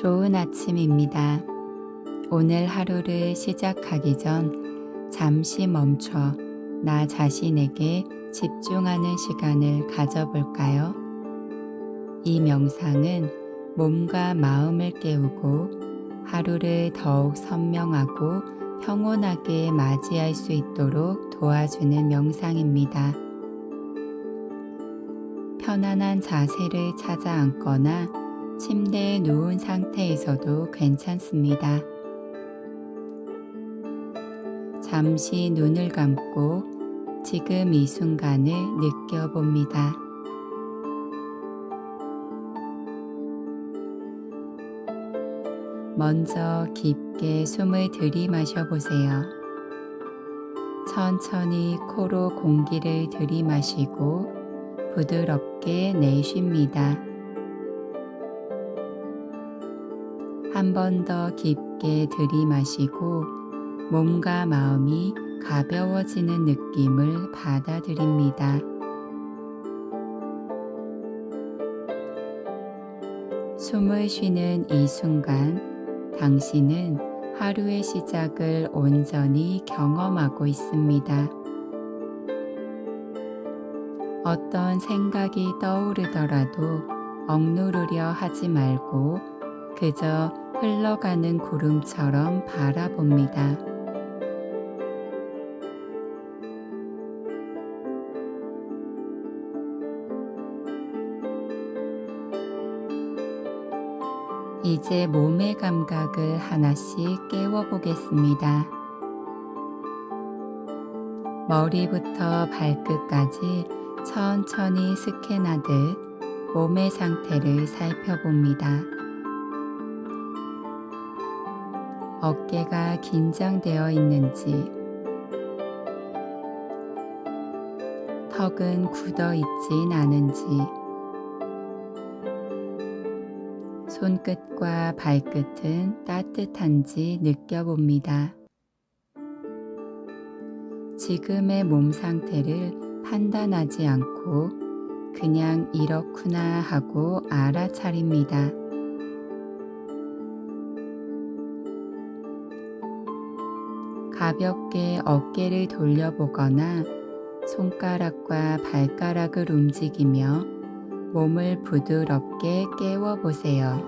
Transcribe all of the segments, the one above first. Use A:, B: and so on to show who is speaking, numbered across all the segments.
A: 좋은 아침입니다. 오늘 하루를 시작하기 전 잠시 멈춰 나 자신에게 집중하는 시간을 가져볼까요? 이 명상은 몸과 마음을 깨우고 하루를 더욱 선명하고 평온하게 맞이할 수 있도록 도와주는 명상입니다. 편안한 자세를 찾아 앉거나 침대에 누운 상태에서도 괜찮습니다. 잠시 눈을 감고 지금 이 순간을 느껴봅니다. 먼저 깊게 숨을 들이마셔 보세요. 천천히 코로 공기를 들이마시고 부드럽게 내쉽니다. 한 번 더 깊게 들이마시고 몸과 마음이 가벼워지는 느낌을 받아들입니다. 숨을 쉬는 이 순간 당신은 하루의 시작을 온전히 경험하고 있습니다. 어떤 생각이 떠오르더라도 억누르려 하지 말고 그저 흘러가는 구름처럼 바라봅니다. 이제 몸의 감각을 하나씩 깨워보겠습니다. 머리부터 발끝까지 천천히 스캔하듯 몸의 상태를 살펴봅니다. 어깨가 긴장되어 있는지, 턱은 굳어 있진 않은지, 손끝과 발끝은 따뜻한지 느껴봅니다. 지금의 몸 상태를 판단하지 않고 그냥 이렇구나 하고 알아차립니다. 가볍게 어깨를 돌려보거나 손가락과 발가락을 움직이며 몸을 부드럽게 깨워 보세요.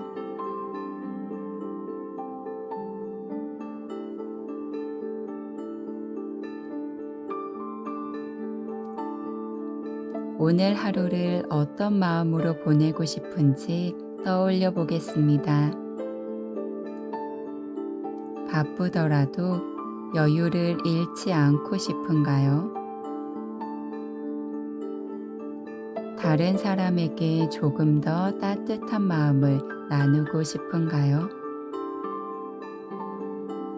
A: 오늘 하루를 어떤 마음으로 보내고 싶은지 떠올려 보겠습니다. 바쁘더라도 여유를 잃지 않고 싶은가요? 다른 사람에게 조금 더 따뜻한 마음을 나누고 싶은가요?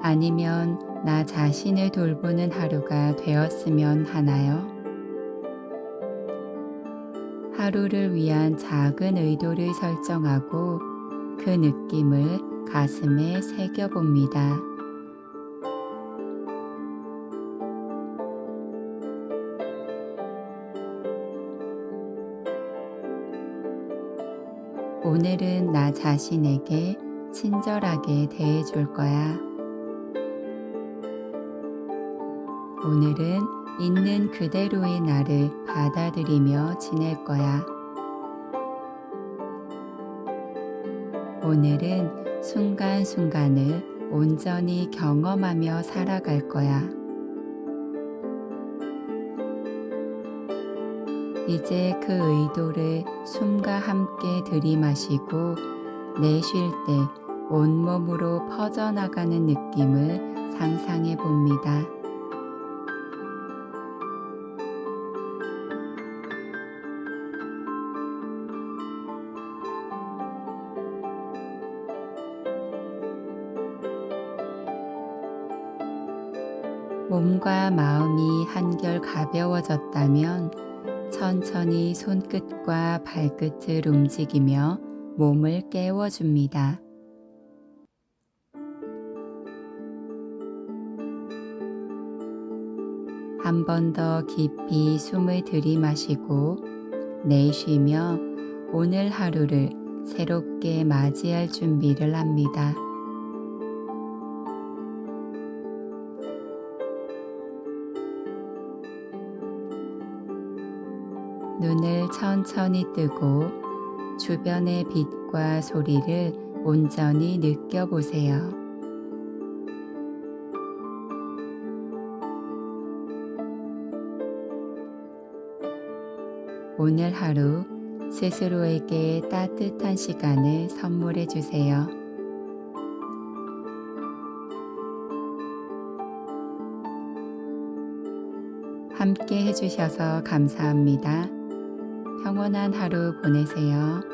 A: 아니면 나 자신을 돌보는 하루가 되었으면 하나요? 하루를 위한 작은 의도를 설정하고 그 느낌을 가슴에 새겨봅니다. 오늘은 나 자신에게 친절하게 대해줄 거야. 오늘은 있는 그대로의 나를 받아들이며 지낼 거야. 오늘은 순간순간을 온전히 경험하며 살아갈 거야. 이제 그 의도를 숨과 함께 들이마시고 내쉴 때 온몸으로 퍼져나가는 느낌을 상상해 봅니다. 몸과 마음이 한결 가벼워졌다면 천천히 손끝과 발끝을 움직이며 몸을 깨워줍니다. 한 번 더 깊이 숨을 들이마시고 내쉬며 오늘 하루를 새롭게 맞이할 준비를 합니다. 눈을 천천히 뜨고 주변의 빛과 소리를 온전히 느껴보세요. 오늘 하루 스스로에게 따뜻한 시간을 선물해 주세요. 함께 해주셔서 감사합니다. 평온한 하루 보내세요.